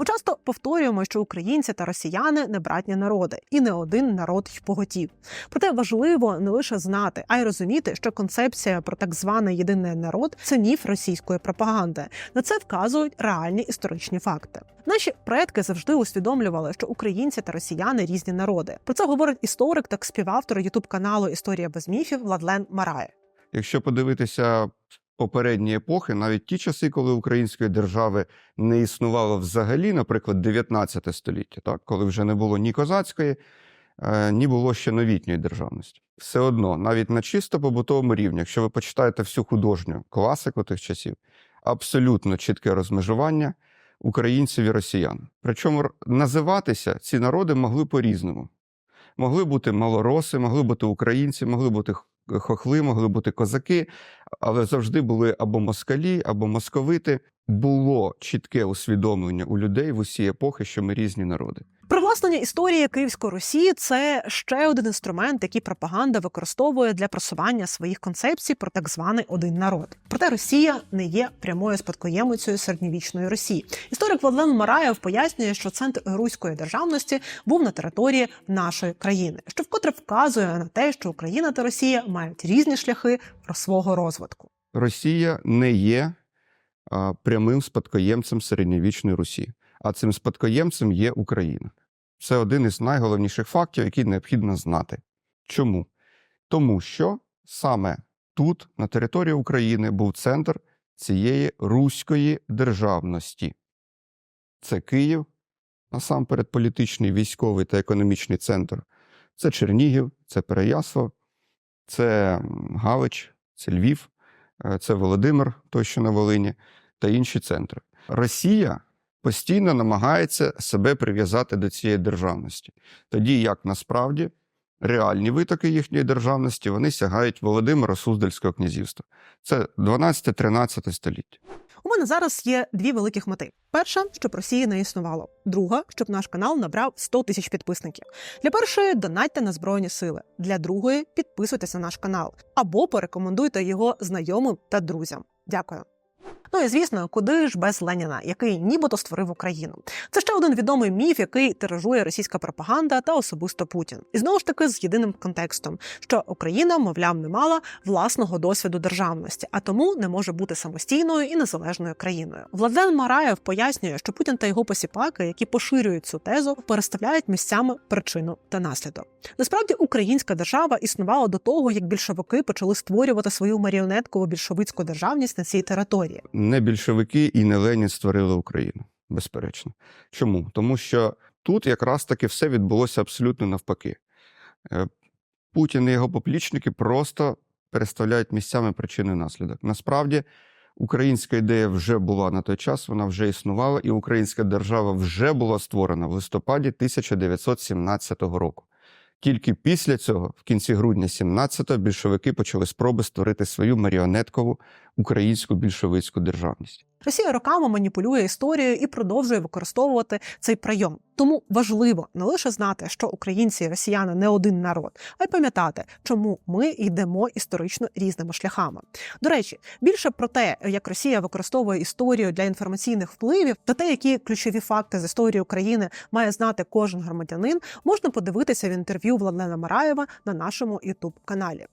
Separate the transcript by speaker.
Speaker 1: Ми часто повторюємо, що українці та росіяни не братні народи, і не один народ й поготів. Проте важливо не лише знати, а й розуміти, що концепція про так званий єдиний народ це міф російської пропаганди. На це вказують реальні історичні факти. Наші предки завжди усвідомлювали, що українці та росіяни різні народи. Про це говорить історик та співавтор ютуб каналу Історія без міфів Владлен Марає.
Speaker 2: Якщо подивитися попередні епохи, навіть ті часи, коли української держави не існувало взагалі, наприклад, 19 століття, так, коли вже не було ні козацької, е, ні було ще новітньої державності. Все одно, навіть на чисто побутовому рівні, якщо ви почитаєте всю художню класику тих часів, абсолютно чітке розмежування українців і росіян. Причому називатися ці народи могли по-різному. Могли бути малороси, могли бути українці, могли бути хохли, могли бути козаки, але завжди були або москалі, або московити. Було чітке усвідомлення у людей в усі епохи, що ми різні народи.
Speaker 1: Привласнення історії Київської Русі це ще один інструмент, який пропаганда використовує для просування своїх концепцій про так званий один народ. Проте Росія не є прямою спадкоємицею середньовічної Росії. Історик Владлен Мараєв пояснює, що центр руської державності був на території нашої країни, що вкотре вказує на те, що Україна та Росія мають різні шляхи свого розвитку.
Speaker 2: Росія не є прямим спадкоємцем середньовічної Русі, а цим спадкоємцем є Україна. Це один із найголовніших фактів, які необхідно знати. Чому? Тому що саме тут, на території України, був центр цієї руської державності. Це Київ, насамперед політичний, військовий та економічний центр. Це Чернігів, це Переяслав, це Галич, це Львів, е, це Володимир, той, що на Волині, та інші центри. Росія постійно намагається себе прив'язати до цієї державності, тоді як насправді реальні витоки їхньої державності вони сягають Володимира Суздальського князівства. Це 12-13 століття.
Speaker 1: У мене зараз є дві великих мети: перша, щоб Росії не існувало. Друга, щоб наш канал набрав 100 тисяч підписників. Для першої донатьте на збройні сили. Для другої підписуйтесь на наш канал або порекомендуйте його знайомим та друзям. Дякую. Ну і звісно, куди ж без Леніна, який нібито створив Україну. Це ще один відомий міф, який тиражує російська пропаганда та особисто Путін. І знову ж таки з єдиним контекстом, що Україна, мовляв, не мала власного досвіду державності, а тому не може бути самостійною і незалежною країною. Владлен Мараєв пояснює, що Путін та його посіпаки, які поширюють цю тезу, переставляють місцями причину та наслідок. Насправді українська держава існувала до того, як більшовики почали створювати свою маріонеткову більшовицьку державність на цій території.
Speaker 2: Не більшовики і не Ленін створили Україну, безперечно. Чому? Тому що тут якраз таки все відбулося абсолютно навпаки. Е, Путін і його поплічники просто переставляють місцями причини наслідок. Насправді, українська ідея вже була на той час, вона вже існувала, і українська держава вже була створена в листопаді 1917 року. Тільки після цього, в кінці грудня 17-го, більшовики почали спроби створити свою маріонеткову українську більшовицьку державність.
Speaker 1: Росія роками маніпулює історією і продовжує використовувати цей прийом. Тому важливо не лише знати, що українці і росіяни не один народ, а й пам'ятати, чому ми йдемо історично різними шляхами. До речі, більше про те, як Росія використовує історію для інформаційних впливів, та те, які ключові факти з історії України має знати кожен громадянин, можна подивитися в інтерв'ю Владлена Мараєва на нашому youtube каналі